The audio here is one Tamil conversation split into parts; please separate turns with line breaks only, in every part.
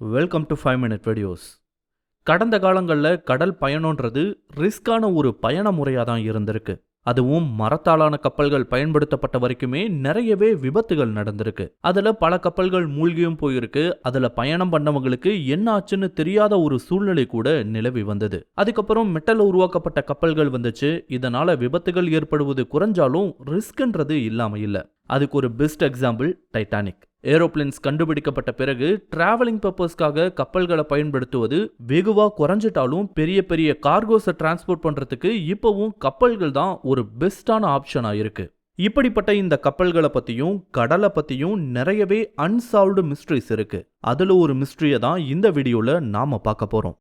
Welcome to five minute videos கடந்த காலங்களில் கடல் பயணம்ன்றது ரிஸ்கான ஒரு பயண முறையாக தான் இருந்திருக்கு. அதுவும் மரத்தாலான கப்பல்கள் பயன்படுத்தப்பட்ட வரைக்குமே நிறையவே விபத்துகள் நடந்திருக்கு. அதுல பல கப்பல்கள் மூழ்கியும் போயிருக்கு. அதுல பயணம் பண்ணவங்களுக்கு என்ன ஆச்சுன்னு தெரியாத ஒரு சூழ்நிலை கூட நிலவி வந்தது. அதுக்கப்புறம் மெட்டல் உருவாக்கப்பட்ட கப்பல்கள் வந்துச்சு. இதனால விபத்துகள் ஏற்படுவது குறைஞ்சாலும் ரிஸ்க்ன்றது இல்லாம இல்ல. அதுக்கு ஒரு பெஸ்ட் எக்ஸாம்பிள் டைட்டானிக் ஏரோப்ளேன்ஸ் கண்டுபிடிக்கப்பட்ட பிறகு டிராவலிங் பர்பஸ்க்காக கப்பல்களை பயன்படுத்துவது வெகுவாக குறைஞ்சிட்டாலும் பெரிய பெரிய கார்கோஸை டிரான்ஸ்போர்ட் பண்ணுறதுக்கு இப்போவும் கப்பல்கள் தான் ஒரு பெஸ்டான ஆப்ஷனாக இருக்கு. இப்படிப்பட்ட இந்த கப்பல்களை பற்றியும் கடலை பற்றியும் நிறையவே அன்சால்வ்டு மிஸ்ட்ரிஸ் இருக்குது அதில் ஒரு மிஸ்ட்ரியை தான் இந்த வீடியோவில் நாம பார்க்க போகிறோம்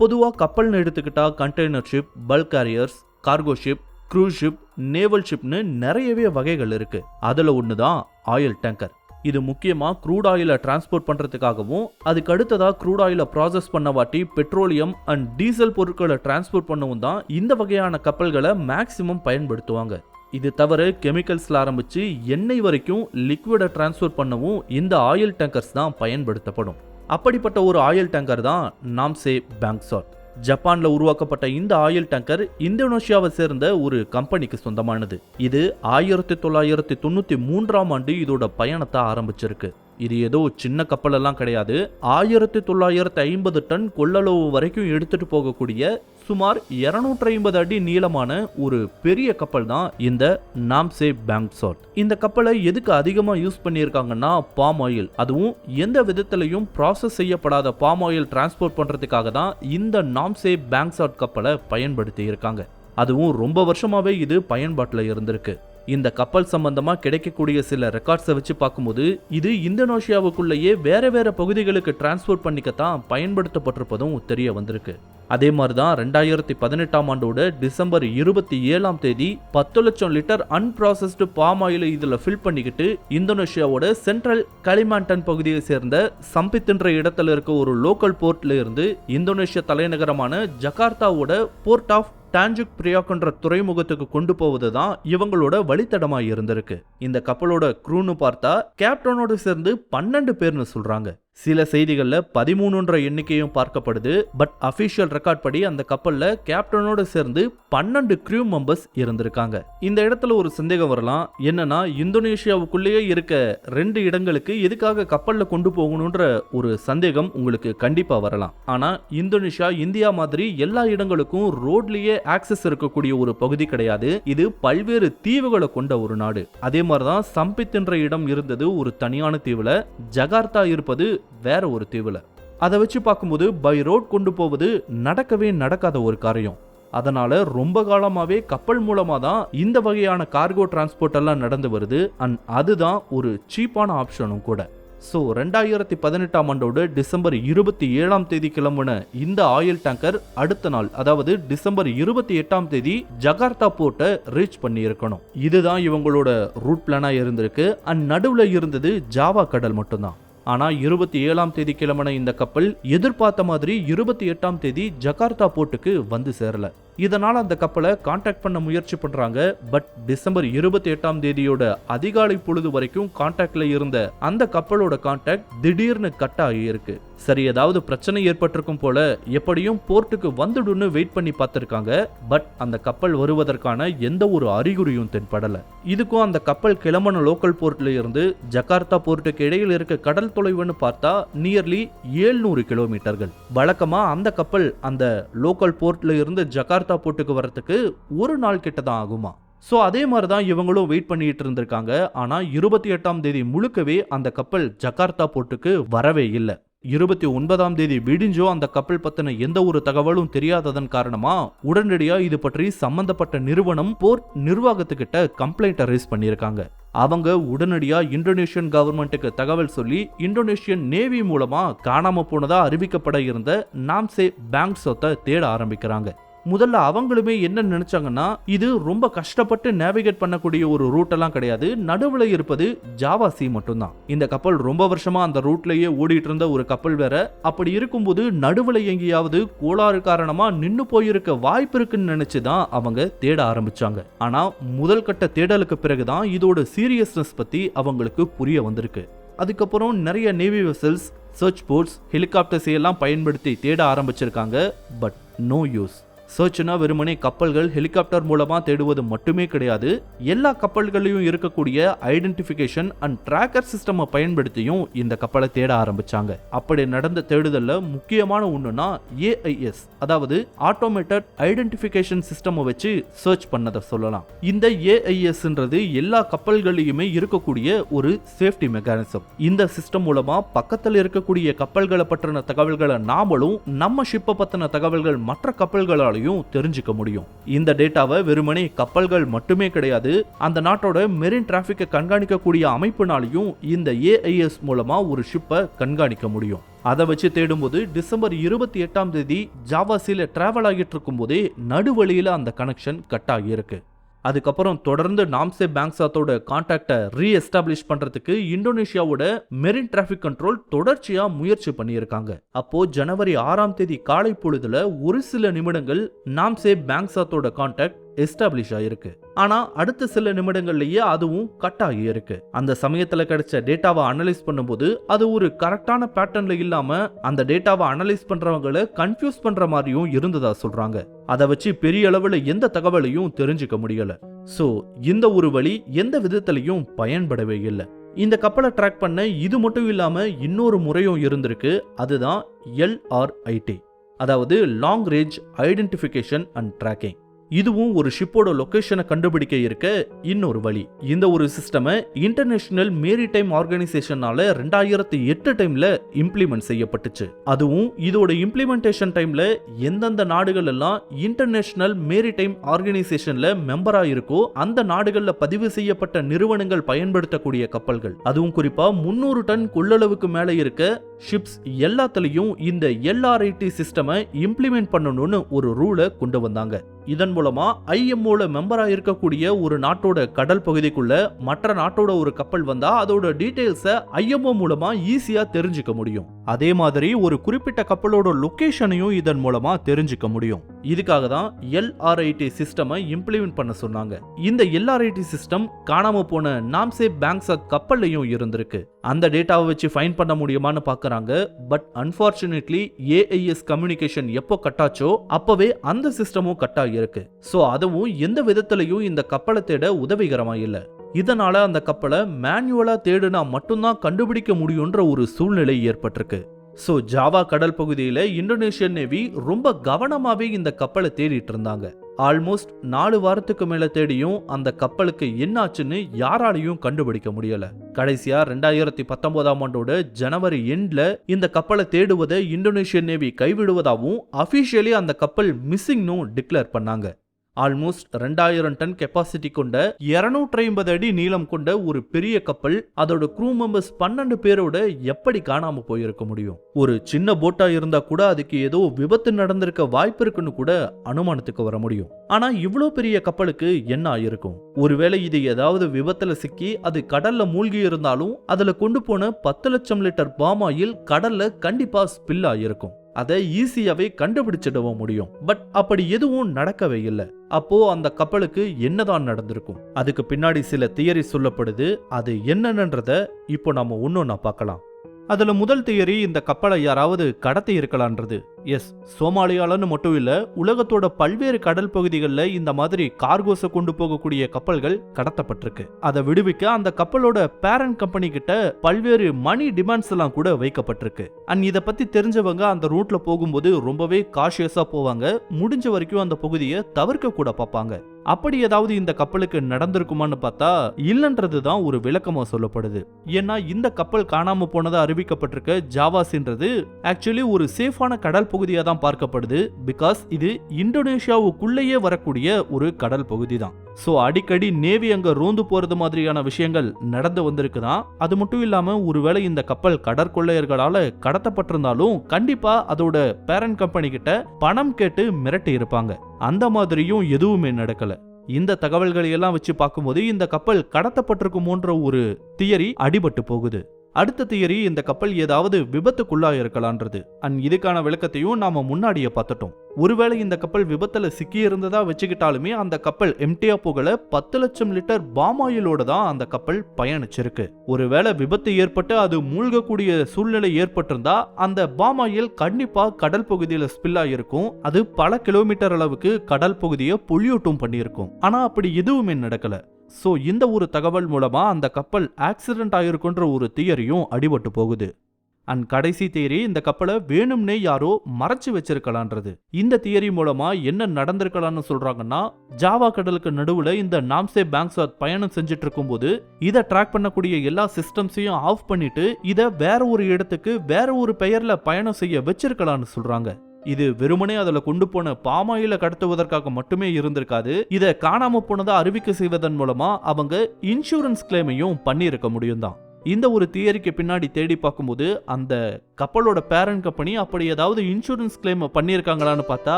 பொதுவாக கப்பல்னு எடுத்துக்கிட்டால் container ship bulk carriers cargo ship cruise ship naval ஷிப்னு நிறையவே வகைகள் இருக்கு. அதில் ஒன்று தான் ஆயில் டேங்கர் இது முக்கியமாக க்ரூட் ஆயிலை டிரான்ஸ்போர்ட் பண்ணுறதுக்காகவும் அதுக்கு அடுத்ததாக க்ரூட் ஆயிலை ப்ராசஸ் பண்ண வாட்டி பெட்ரோலியம் அண்ட் டீசல் பொருட்களை டிரான்ஸ்போர்ட் பண்ணவும் தான் இந்த வகையான கப்பல்களை மேக்சிமம் பயன்படுத்துவாங்க. இது தவிர கெமிக்கல்ஸில் ஆரம்பித்து எண்ணெய் வரைக்கும் லிக்விடை டிரான்ஸ்போர்ட் பண்ணவும் இந்த ஆயில் டேங்கர்ஸ் தான் பயன்படுத்தப்படும். அப்படிப்பட்ட ஒரு ஆயில் டேங்கர் தான் நாம்சே பேங்க்சாட் ஜப்பானில் உருவாக்கப்பட்ட இந்த ஆயில் டேங்கர் இந்தோனேஷியாவை சேர்ந்த ஒரு கம்பெனிக்கு சொந்தமானது. இது ஆயிரத்தி தொள்ளாயிரத்தி தொண்ணூற்றி மூன்றாம் ஆண்டு இதோட பயணத்தை ஆரம்பிச்சிருக்கு. இது ஏதோ சின்ன கப்பலெல்லாம் கிடையாது. ஆயிரத்தி தொள்ளாயிரத்தி ஐம்பது டன் கொள்ளளவு வரைக்கும் எடுத்துட்டு போகக்கூடிய சுமார் இருநூற்றி ஐம்பது அடி நீளமான ஒரு பெரிய கப்பல் தான் இந்த நாம்சே பேங்க்சாட் இந்த கப்பலை எதுக்கு அதிகமாக யூஸ் பண்ணியிருக்காங்கன்னா பாம் ஆயில் அதுவும் எந்த விதத்திலையும் ப்ராசஸ் செய்யப்படாத பாம் ஆயில் டிரான்ஸ்போர்ட் பண்ணுறதுக்காக தான் இந்த நாம்சே பேங்க்சாட் கப்பலை பயன்படுத்தி இருக்காங்க அதுவும் ரொம்ப வருஷமாகவே இது பயன்பாட்டில் இருந்திருக்கு. இந்த கப்பல் சம்பந்தமாக கிடைக்கக்கூடிய சில ரெக்கார்ட்ஸை வச்சு பார்க்கும்போது இது இந்தோனேஷியாவுக்குள்ளேயே வேற வேற பகுதிகளுக்கு டிரான்ஸ்போர்ட் பண்ணிக்கத்தான் பயன்படுத்தப்பட்டிருப்பதும் தெரிய வந்திருக்கு. அதே மாதிரி தான் ரெண்டாயிரத்தி பதினெட்டாம் ஆண்டோட டிசம்பர் இருபத்தி ஏழாம் தேதி பத்து லட்சம் லிட்டர் அன்ப்ராசஸ்டு பாம் ஆயில் இதில் ஃபில் பண்ணிக்கிட்டு இந்தோனேஷியாவோட சென்ட்ரல் களிமாண்டன் பகுதியை சேர்ந்த சம்பித்துன்ற இடத்துல இருக்க ஒரு லோக்கல் போர்ட்ல இருந்து இந்தோனேஷிய தலைநகரமான ஜகார்த்தாவோட போர்ட் ஆஃப் டான்ஜுக் பிரியாக்குன்ற துறைமுகத்துக்கு கொண்டு போவது தான் இவங்களோட வழித்தடமாக இருந்திருக்கு. இந்த கப்பலோட க்ரூன்னு பார்த்தா கேப்டனோட சேர்ந்து பன்னெண்டு பேர்னு சொல்றாங்க. சில செய்திகளில் பதிமூணுன்ற எண்ணிக்கையும் பார்க்கப்படுது. பட் அஃபிஷியல் ரெக்கார்ட் படி அந்த கப்பலில் கேப்டனோட சேர்ந்து பன்னெண்டு க்ரூ மெம்பர்ஸ் இருந்திருக்காங்க. இந்த இடத்துல ஒரு சந்தேகம் வரலாம். என்னன்னா இந்தோனேஷியாவுக்குள்ளேயே இருக்க ரெண்டு இடங்களுக்கு எதுக்காக கப்பலில் கொண்டு போகணுன்ற ஒரு சந்தேகம் உங்களுக்கு கண்டிப்பாக வரலாம். ஆனால் இந்தோனேஷியா இந்தியா மாதிரி எல்லா இடங்களுக்கும் ரோட்லேயே ஆக்சஸ் இருக்கக்கூடிய ஒரு பகுதி கிடையாது. இது பல்வேறு தீவுகளை கொண்ட ஒரு நாடு. அதே மாதிரிதான் சம்பித் என்ற இடம் இருந்தது ஒரு தனியான தீவில் ஜகார்த்தா இருப்பது வேற ஒரு தீவில். அதை வச்சு பார்க்கும்போது பை ரோட் கொண்டு போவது நடக்கவே நடக்காத ஒரு காரியம். அதனால ரொம்ப காலமாகவே கப்பல் மூலமாக தான் இந்த வகையான கார்கோ டிரான்ஸ்போர்ட் எல்லாம் நடந்து வருது அண்ட் அதுதான் ஒரு சீப்பான ஆப்ஷனும் கூட. ஸோ ரெண்டாயிரத்தி பதினெட்டாம் ஆண்டோடு டிசம்பர் இருபத்தி ஏழாம் தேதி கிளம்புன இந்த ஆயில் டேங்கர் அடுத்த நாள் அதாவது டிசம்பர் இருபத்தி எட்டாம் தேதி ஜகார்த்தா போர்ட்டை ரீச் பண்ணி இருக்கணும் இதுதான் இவங்களோட ரூட் பிளானா இருந்திருக்கு. அண்ட் நடுவில் இருந்தது ஜாவா கடல் மட்டும்தான். ஆனால் இருபத்தி ஏழாம் தேதி கிளம்பின இந்த கப்பல் எதிர்பார்த்த மாதிரி இருபத்தி எட்டாம் தேதி ஜகார்த்தா போர்ட்டுக்கு வந்து சேரல. இதனால் அந்த கப்பலை காண்டாக்ட் பண்ண முயற்சி பண்ணுறாங்க பட் டிசம்பர் இருபத்தி எட்டாம் தேதியோட அதிகாலை பொழுது வரைக்கும் காண்டாக்டில் இருந்த அந்த கப்பலோட காண்டாக்ட் திடீர்னு கட் ஆகியிருக்கு சரி ஏதாவது பிரச்சனை ஏற்பட்டிருக்கும் போல எப்படியும் போர்ட்டுக்கு வந்துடுன்னு வெயிட் பண்ணி பார்த்துருக்காங்க. பட் அந்த கப்பல் வருவதற்கான எந்த ஒரு அறிகுறியும் தென்படல. இதுக்கும் அந்த கப்பல் கிளம்பன லோக்கல் போர்ட்ல இருந்து ஜகார்த்தா போர்ட்டுக்கு இடையில் இருக்க கடல் தொலைவுன்னு பார்த்தா நியர்லி ஏழ்நூறு கிலோமீட்டர்கள். வழக்கமா அந்த கப்பல் அந்த லோக்கல் போர்ட்ல இருந்து ஜகார்த்தா போர்ட்டுக்கு வர்றதுக்கு ஒரு நாள் கிட்ட தான் ஆகுமா? ஸோ அதே மாதிரி தான் இவங்களும் வெயிட் பண்ணிட்டு இருந்திருக்காங்க. ஆனால் இருபத்தி எட்டாம் தேதி முழுக்கவே அந்த கப்பல் ஜகார்த்தா போர்ட்டுக்கு வரவே இல்லை. இருபத்தி ஒன்பதாம் தேதி விடிஞ்சோ அந்த கப்பல் பத்தின எந்த ஒரு தகவலும் தெரியாததன் காரணமா உடனடியா இது பற்றி சம்பந்தப்பட்ட நிறுவனம் போர்ட் நிர்வாகத்துக்கிட்ட கம்ப்ளைண்ட் ரைஸ் பண்ணியிருக்காங்க. அவங்க உடனடியா இந்தோனேஷியன் கவர்மெண்ட்டுக்கு தகவல் சொல்லி இந்தோனேஷியன் நேவி மூலமா காணாம போனதா அறிவிக்கப்பட இருந்த நாம்சே பேங்க் சொத்தை தேட ஆரம்பிக்கிறாங்க. முதல்ல அவங்களுமே என்ன நினைச்சாங்கன்னா இது ரொம்ப கஷ்டப்பட்டு நேவிகேட் பண்ணக்கூடிய ஒரு ரூட்டெல்லாம் கிடையாது. நடுவில் இருப்பது ஜாவா சி மட்டும்தான். இந்த கப்பல் ரொம்ப வருஷமா அந்த ரூட்லயே ஓடிட்டு இருந்த ஒரு கப்பல் வேற. அப்படி இருக்கும்போது நடுவில் எங்கேயாவது கோளாறு காரணமா நின்னு போயிருக்க வாய்ப்பு இருக்குன்னு நினைச்சுதான் அவங்க தேட ஆரம்பிச்சாங்க. ஆனா முதல் கட்ட தேடலுக்கு பிறகுதான் இதோட சீரியஸ்னஸ் பத்தி அவங்களுக்கு புரிய வந்திருக்கு. அதுக்கப்புறம் நிறைய navy vessels search boats helicopters எல்லாம் பயன்படுத்தி தேட ஆரம்பிச்சிருக்காங்க. பட் நோ யூஸ் சர்ச்னா வெறுமனே கப்பல்கள் ஹெலிகாப்டர் மூலமாக தேடுவது மட்டுமே கிடையாது எல்லா கப்பல்களையும் இருக்கக்கூடிய ஐடென்டிஃபிகேஷன் அண்ட் ட்ராக்கர் சிஸ்டமை பயன்படுத்தியும் இந்த கப்பலை தேட ஆரம்பிச்சாங்க. அப்படி நடந்த தேடுதலில் முக்கியமான ஒன்றுனா ஏஐஎஸ் அதாவது ஆட்டோமேட்டட் ஐடென்டிஃபிகேஷன் சிஸ்டமை வச்சு சர்ச் பண்ணதை சொல்லலாம். இந்த ஏஐஎஸ்ன்றது எல்லா கப்பல்களையுமே இருக்கக்கூடிய ஒரு சேஃப்டி மெக்கானிசம் இந்த சிஸ்டம் மூலமாக பக்கத்தில் இருக்கக்கூடிய கப்பல்களை பற்றின தகவல்களை நாமளும் நம்ம ஷிப்பை பற்றின தகவல்கள் மற்ற கப்பல்களால் கப்பல்களாலையும் தெரிஞ்சுக்க முடியும். இந்த டேட்டாவை வெறுமனே கப்பல்கள் மட்டுமே கிடையாது அந்த நாட்டோட மெரின் டிராபிக்கை கண்காணிக்கக்கூடிய அமைப்புனாலையும் இந்த ஏஐஎஸ் மூலமா ஒரு ஷிப்பை கண்காணிக்க முடியும். அதை வச்சு தேடும்போது டிசம்பர் இருபத்தி எட்டாம் தேதி ஜாவாசில டிராவல் ஆகிட்டு இருக்கும்போதே நடுவழியில் அந்த கனெக்ஷன் கட் ஆகியிருக்கு. அதுக்கப்புறம் தொடர்ந்து நாம்சே பேங்க்ஸாத்தோட கான்டாக்டை ரீஎஸ்டாப்ளிஷ் பண்றதுக்கு இந்தோனேஷியாவோட மெரின் டிராஃபிக் கண்ட்ரோல் தொடர்ச்சியா முயற்சி பண்ணியிருக்காங்க. அப்போ ஜனவரி ஆறாம் தேதி காலை பொழுதுல ஒரு சில நிமிடங்கள் நாம்சே பேங்க்ஸாத்தோட கான்டாக்ட் எஸ்டாப்ளிஷ் ஆயிருக்கு. ஆனா அடுத்த சில நிமிடங்கள்லயே அதுவும் கட் ஆகி இருக்கு. அந்த சமயத்துல கிடைச்ச டேட்டாவை அனலைஸ் பண்ணும்போது அது ஒரு கரெக்டான பேட்டர்ன்ல இல்லாம அந்த டேட்டாவை அனலைஸ் பண்றவங்கள கன்ஃபியூஸ் பண்ற மாதிரியும் இருந்ததா சொல்றாங்க. அதை வச்சு பெரிய அளவுல எந்த தகவலையும் தெரிஞ்சுக்க முடியல. சோ இந்த ஒரு வழி எந்த விதத்திலையும் பயன்படவே இல்லை. இந்த கப்பலை ட்ராக் பண்ண இது மட்டும் இல்லாம இன்னொரு முறையும் இருந்திருக்கு. அதுதான் எல்ஆர்ஐடி அதாவது long range identification and tracking இதுவும் ஒரு ஷிப்போட லொக்கேஷனை கண்டுபிடிக்க இருக்க இன்னொரு வழி. இந்த ஒரு சிஸ்டமை இன்டர்நேஷனல் மேரிடைம் ஆர்கனைசேஷனால ரெண்டாயிரத்தி எட்டு டைம்ல இம்ப்ளிமெண்ட் செய்யப்பட்டுச்சு. அதுவும் இதோட இம்ப்ளிமெண்டேஷன் டைம்ல எந்தெந்த நாடுகள் எல்லாம் இன்டர்நேஷனல் மேரிடைம் ஆர்கனைசேஷன்ல மெம்பரா இருக்கோ அந்த நாடுகள்ல பதிவு செய்யப்பட்ட நிறுவனங்கள் பயன்படுத்தக்கூடிய கப்பல்கள். அதுவும் குறிப்பா முன்னூறு டன் கொள்ளளவுக்கு மேல இருக்க ஷிப்ஸ் எல்லாத்துலயும் இந்த எல்ஆர்ஐடி சிஸ்டமை இம்ப்ளிமெண்ட் பண்ணணும்னு ஒரு ரூலை கொண்டு வந்தாங்க. இதன் மூலமா ஐஎம்ஓல மெம்பரா இருக்கக்கூடிய ஒரு நாட்டோட கடல் பகுதிக்குள்ள மற்ற நாட்டோட ஒரு கப்பல் வந்தா அதோட டீட்டெயில்ஸை ஐஎம்ஓ மூலமா ஈஸியா தெரிஞ்சுக்க முடியும். அதே மாதிரி ஒரு குறிப்பிட்ட கப்பலோட லொக்கேஷனையும் இதன் மூலமா தெரிஞ்சுக்க முடியும். இதுக்காக தான் எல்ஆர்ஐடி சிஸ்டமை இம்ப்ளிமெண்ட் பண்ண சொன்னாங்க. இந்த எல்ஆர்ஐடி சிஸ்டம் காணாம போன நாம்சே பேங்க்ஸா கப்பல்லையும் இருந்திருக்கு. அந்த டேட்டாவை வச்சு ஃபைன் பண்ண முடியுமான்னு பார்க்குறாங்க பட் அன்பார்ச்சுனேட்லி ஏஐஎஸ் கம்யூனிகேஷன் எப்போ கட்டாச்சோ அப்பவே அந்த சிஸ்டமும் கட் இருக்கு. ஸோ அதுவும் எந்த விதத்திலையும் இந்த கப்பலை தேட உதவிகரமா இல்லை இதனால அந்த கப்பலை மேனுவலா தேடுனா மட்டும்தான் கண்டுபிடிக்க முடியுன்ற ஒரு சூழ்நிலை ஏற்பட்டிருக்கு. ஸோ ஜாவா கடல் பகுதியில் இந்தோனேஷியன் நேவி ரொம்ப கவனமாவே இந்த கப்பலை தேடிட்டு இருந்தாங்க. ஆல்மோஸ்ட் நாலு வாரத்துக்கு மேல தேடியும் அந்த கப்பலுக்கு என்னாச்சுன்னு யாராலையும் கண்டுபிடிக்க முடியல. கடைசியா ரெண்டாயிரத்தி பத்தொன்பதாம் ஆண்டோட ஜனவரி எண்ட்ல இந்த கப்பலை தேடுவதை இந்தோனேஷியன் நேவி கைவிடுவதாகவும் அபிஷியலி அந்த கப்பல் மிஸ்ஸிங்னும் டிக்ளேர் பண்ணாங்க. ஆல்மோஸ்ட் ரெண்டாயிரம் டன் கெப்பாசிட்டி கொண்ட இருநூற்றி ஐம்பது அடி நீளம் கொண்ட ஒரு பெரிய கப்பல் அதோட க்ரூ மெம்பர்ஸ் பன்னெண்டு பேரோட எப்படி காணாம போயிருக்க முடியும்? ஒரு சின்ன போட்டா இருந்தா கூட அதுக்கு ஏதோ விபத்து நடந்திருக்க வாய்ப்பு இருக்குன்னு கூட அனுமானத்துக்கு வர முடியும். ஆனா இவ்வளோ பெரிய கப்பலுக்கு என்ன ஆயிருக்கும்? ஒருவேளை இது ஏதாவது விபத்துல சிக்கி அது கடல்ல மூழ்கி இருந்தாலும் அதுல கொண்டு போன பத்து லட்சம் லிட்டர் பாமாயில் கடல்ல கண்டிப்பா ஸ்பில் ஆயிருக்கும். அதை ஈஸியாவே கண்டுபிடிச்சிடவும் முடியும். பட் அப்படி எதுவும் நடக்கவே இல்லை. அப்போ அந்த கப்பலுக்கு என்னதான் நடந்திருக்கும்? அதுக்கு பின்னாடி சில தியரி சொல்லப்படுது. அது என்னன்றத இப்போ நாம ஒன்னொன்னா பார்க்கலாம். அதுல முதல் தியரி இந்த கப்பலை யாராவது கடத்தி இருக்கலான்றது எஸ் சோமாலியாலன்னு மட்டும் இல்ல உலகத்தோட பல்வேறு கடல் பகுதிகளில் இந்த மாதிரி கார்கோஸை கொண்டு போகக்கூடிய கப்பல்கள் கடத்தப்பட்டிருக்கு. அதை விடுவிக்க அந்த கப்பலோட பேரண்ட் கம்பெனி கிட்ட பல்வேறு மணி டிமாண்ட்ஸ் எல்லாம் கூட வைக்கப்பட்டிருக்கு. அண்ட் இதை பத்தி தெரிஞ்சவங்க அந்த ரூட்ல போகும்போது ரொம்பவே காஷியஸா போவாங்க. முடிஞ்ச வரைக்கும் அந்த பகுதியை தவிர்க்க கூட பார்ப்பாங்க. அப்படி ஏதாவது இந்த கப்பலுக்கு நடந்திருக்குமான்னு பார்த்தா இல்லைன்றது தான் ஒரு விளக்கமா சொல்லப்படுது. ஏன்னா இந்த கப்பல் காணாம போனதா அறிவிக்கப்பட்டிருக்க ஜாவாஸ்ன்றது ஆக்சுவலி ஒரு சேஃபான கடல் பகுதியா தான் பார்க்கப்படுது. பிகாஸ் இது இந்தோனேஷியாவுக்குள்ளேயே வரக்கூடிய ஒரு கடல் பகுதி தான் ஸோ அடிக்கடி நேவி அங்க ரோந்து போறது மாதிரியான விஷயங்கள் நடந்து வந்திருக்குதான் அது மட்டும் இல்லாம ஒருவேளை இந்த கப்பல் கடற்கொள்ளையர்களால கடத்தப்பட்டிருந்தாலும் கண்டிப்பா அதோட பேரண்ட் கம்பெனி கிட்ட பணம் கேட்டு மிரட்டி இருப்பாங்க. அந்த மாதிரியும் எதுவுமே நடக்கல. இந்த தகவல்களை எல்லாம் வச்சு பார்க்கும்போது இந்த கப்பல் கடத்தப்பட்டிருக்குமோன்ற ஒரு தியரி அடிபட்டு போகுது. அடுத்த தியரி இந்த கப்பல் ஏதாவது விபத்துக்குள்ளா இருக்கலான்றது அண்ட் இதுக்கான விளக்கத்தையும் நாம முன்னாடியே பார்த்துட்டோம். ஒருவேளை இந்த கப்பல் விபத்துல சிக்கி இருந்ததா வச்சுக்கிட்டாலுமே அந்த கப்பல் எம்டியா புகழ பத்து லட்சம் லிட்டர் பாமாயிலோட தான் அந்த கப்பல் பயணிச்சிருக்கு. ஒருவேளை விபத்து ஏற்பட்டு அது மூழ்கக்கூடிய சூழ்நிலை ஏற்பட்டிருந்தா அந்த பாமாயில் கண்டிப்பா கடல் பகுதியில ஸ்பில் ஆயிருக்கும். அது பல கிலோமீட்டர் அளவுக்கு கடல் பகுதியை பொல்யூட்டும் பண்ணியிருக்கும். ஆனா அப்படி எதுவுமே நடக்கல. சோ இந்த ஒரு தகவல் மூலமா அந்த கப்பல் ஆக்சிடென்ட் ஆயிருக்குன்ற ஒரு தியரியும் அடிபட்டு போகுது. அண்ட் கடைசி தியரி இந்த கப்பலை வேணும்னே யாரோ மறைச்சு வச்சிருக்கலான்றது. இந்த தியரி மூலமா என்ன நடந்திருக்கலாம்னு சொல்றாங்கன்னா ஜாவா கடலுக்கு நடுவுல இந்த நாம்சே பேங்க்ஸாத் பயணம் செஞ்சுட்டு இருக்கும்போது இதை ட்ராக் பண்ணக்கூடிய எல்லா சிஸ்டம்ஸையும் ஆஃப் பண்ணிட்டு இதை வேற ஒரு இடத்துக்கு வேற ஒரு பெயர்ல பயணம் செய்ய வச்சிருக்கலாம்னு சொல்றாங்க. இது வெறுமனே அதில் கொண்டு போன பாமாயில கடத்துவதற்காக மட்டுமே இருந்திருக்காது. இதை காணாம போனதை அறிவிக்கை செய்வதன் மூலமா அவங்க இன்சூரன்ஸ் கிளைமையும் பண்ணியிருக்க முடியும் தான் இந்த ஒரு தியரிக்கு பின்னாடி தேடி பார்க்கும்போது அந்த கப்பலோட பேரண்ட் கம்பெனி அப்படி ஏதாவது இன்சூரன்ஸ் கிளைம் பண்ணியிருக்காங்களான்னு பார்த்தா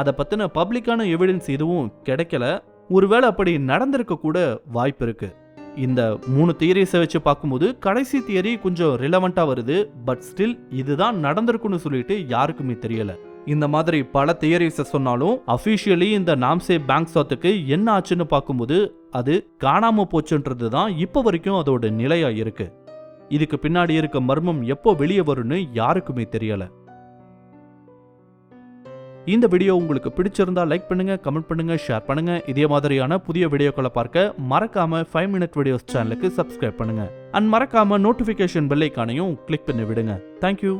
அதை பற்றின பப்ளிக்கான எவிடன்ஸ் எதுவும் கிடைக்கல. ஒருவேளை அப்படி நடந்திருக்க கூட வாய்ப்பு இருக்கு. இந்த மூணு தியரிஸை வச்சு பார்க்கும்போது கடைசி தியரி கொஞ்சம் ரிலவெண்ட்டாக வருது. பட் ஸ்டில் இதுதான் நடந்திருக்குன்னு சொல்லிட்டு யாருக்குமே தெரியலை. இந்த மாதிரி பல தியரிஸை சொன்னாலும் அஃபிஷியலி இந்த நாம்சே பேங்க் சாத்துக்கு என்ன ஆச்சுன்னு பார்க்கும்போது அது காணாம போச்சுன்றது தான் இப்போ வரைக்கும் அதோட நிலையா இருக்கு. இதுக்கு பின்னாடி இருக்க மர்மம் எப்போ வெளியே வரும்னு யாருக்குமே தெரியல. இந்த வீடியோ உங்களுக்கு பிடிச்சிருந்தா லைக் பண்ணுங்க கமெண்ட் பண்ணுங்க ஷேர் பண்ணுங்க. இதே மாதிரியான புதிய வீடியோக்களை பார்க்க மறக்காம ஃபைவ் மினிட் வீடியோஸ் சேனலுக்கு சப்ஸ்கிரைப் பண்ணுங்க. அண்ட் மறக்காம நோட்டிபிகேஷன் பெல்லைக்கானையும் கிளிக் பண்ணி விடுங்க. Thank you